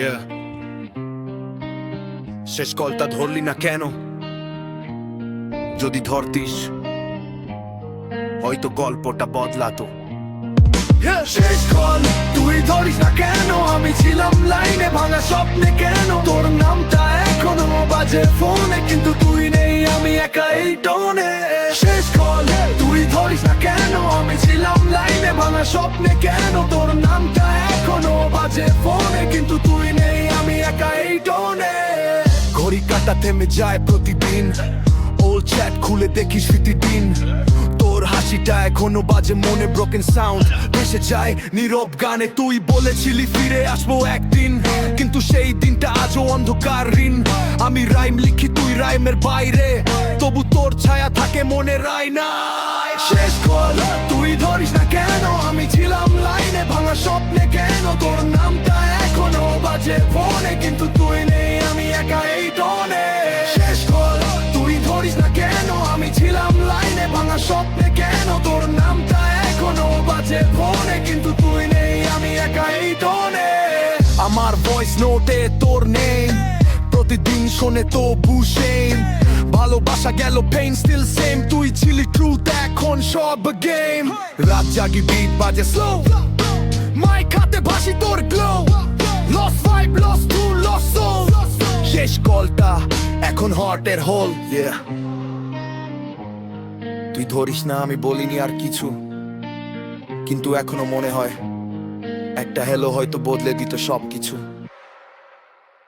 Yeah. শেষ কলটা ধরলি না কেন? যদি ধরতিস, হয়তো গল্পটা বদলাতো। শেষ কল, তুই ধরিস না কেন? আমি ছিলাম লাইনে ভাঙা স্বপ্নে কেন? তোর নামটা এখনও বাজে ফোনে, কিন্তু তুই নেই, আমি একা এই টনে। শেষ কল, তুই ধরিস না কেন? আমি ছিলাম লাইনে ভাঙা স্বপ্নে কেন? তোর নামটা এখনও বাজে ফোনে, কিন্তু তুই ঘড়ি কাটা থেমে যায় প্রতিদিন। চ্যাট খুলে দেখি তোর হাসিটা এখনও বাজে মনে ব্রোকেন সাউন্ড ভেসে যায় নীরব গানে। তুই বলেছিলি ফিরে আসব একদিন, কিন্তু সেই দিনটা আজও অন্ধকার ঋণ। আমি রাইম লিখি, তুই রাইমের বাইরে। তবু তোর ছায়া থাকে মনে রাই না শেষ কল তুই ধরিস না কেন? আমি ছিলাম লাইনে, ভাঙা স্বপ্নে কেন? তোর নামটা এখনও বাজে ফোনে, কিন্তু তুই স্বপ্নে কেন তোর নামটা এখনও বাজে ফোনে? কিন্তু তুই নেই, আমি একা এই টনে। আমার ভয়েস নোটে তোর নেই, প্রতিদিন শোনে তো বুঝেন ভালোবাসা গেল পেইন স্টিল সেম তুই ছিলি ট্রুথ এখন সব গেম রাত জাগি বিট বাজে স্লো মাইক হাতে ভাসি তোর গ্লো লস ফাইভ লস টু লস সোল শেষ কলটা এখন হার্টের হোল তুই ধরিস না, আমি বলিনি আর কিছু। কিন্তু এখনও মনে হয়, একটা হেলো হয়তো বদলে দিত সব কিছু